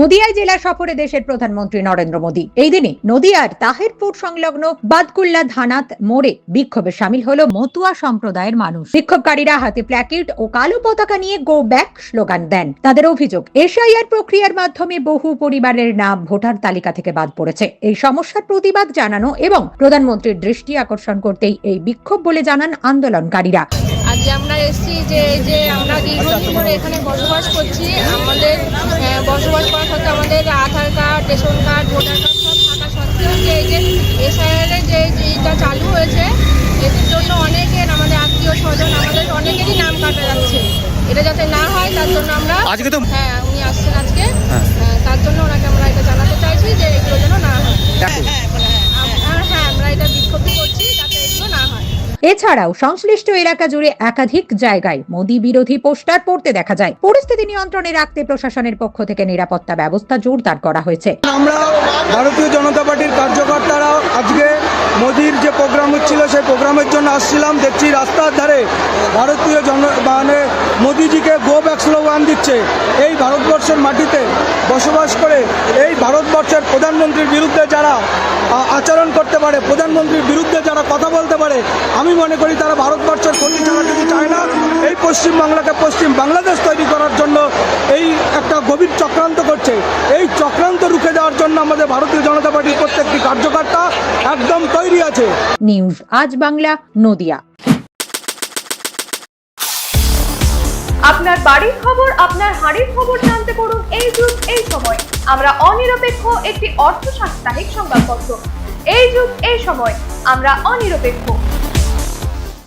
নদিয়ায় জেলা সফরে দেশের প্রধানমন্ত্রী নরেন্দ্র মোদী। এই দিনে নদিয়ার তাহিরপুর সংলগ্ন বাদকুল্লা ধানাত মোড়ে বিক্ষোভে সামিল হলো মতুয়া সম্প্রদায়ের মানুষ। বিক্ষোভকারীরা হাতে প্ল্যাকেট ও কালো পতাকা নিয়ে গো ব্যাক স্লোগান দেন। তাদের অভিযোগ, এসআইআর প্রক্রিয়ার মাধ্যমে বহু পরিবারের নাম ভোটার তালিকা থেকে বাদ পড়েছে। এই সমস্যার প্রতিবাদ জানানো এবং প্রধানমন্ত্রীর দৃষ্টি আকর্ষণ করতেই এই বিক্ষোভ বলে জানান আন্দোলনকারীরা। আজকে আমরা এসেছি যে যে আমরা দীর্ঘদিন ধরে এখানে বসবাস করছি, আমাদের বসবাস করা সত্ত্বেও আমাদের Aadhaar card ration card voter card সব থাকা সত্ত্বেও যে এই যে এসআইআর যে যেটা চালু হয়েছে এটির জন্য অনেকের আমাদের আত্মীয় স্বজন আমাদের অনেকেরই নাম কাটা যাচ্ছে। এটা যাতে না হয় তার জন্য আমরা আজকে তো হ্যাঁ উনি আসছেন আজকে হ্যাঁ। আহ, তার জন্য ওনাকে আমরা এটা জানাতে চাইছি যে এগুলো যেন না হয় দেখো আম- আর হ্যাঁ আমরা এটা বিক্ষোভ করছি যাতে এগুলো না হয় এছাড়াও সংশ্লিষ্ট এলাকা জুড়ে একাধিক জায়গায় মোদি বিরোধী পোস্টার পড়তে দেখা যায়। পরিস্থিতি নিয়ন্ত্রণে রাখতে প্রশাসনের পক্ষ থেকে নিরাপত্তা ব্যবস্থা জোরদার করা হয়েছে। আমরা ভারতীয় জনতা পার্টির কার্যকর্তারা আজকে মোদির যে প্রোগ্রাম হচ্ছিল, সেই প্রোগ্রামের জন্য আসছিলাম। দেখছি রাস্তার ধারে ভারতীয় জন মানে মোদিজিকে গো ব্যাক স্লোগান দিচ্ছে। এই ভারতবর্ষের মাটিতে বসবাস করে এই ভারতবর্ষের প্রধানমন্ত্রীর বিরুদ্ধে যারা আচরণ করতে পারে, প্রধানমন্ত্রীর বিরুদ্ধে যারা কথা বলতে পারে, আমি মনে করি তারা ভারতবর্ষের ক্ষতি ছাড়া কিছু চায় না। এই পশ্চিম বাংলাকে পশ্চিম বাংলাদেশ তৈরি করার জন্য এই একটা গভীর চক্রান্ত করছে। এই চক্রান্ত রুখে দেওয়ার জন্য আমাদের ভারতীয় জনতা পার্টির প্রত্যেকটি কার্যকর্তা একদম তৈরি আছে। নিউজ আজ বাংলা নদিয়া। আপনার বাড়ির খবর আপনার হাড়ির খবর জানতে পড়ুন এই যুগ এই সময়। আমরা অনিরপেক্ষ একটি অর্থ সাপ্তাহিক সংবাদপত্র। এই যুগ এই সময়। আমরা অনিরপেক্ষ।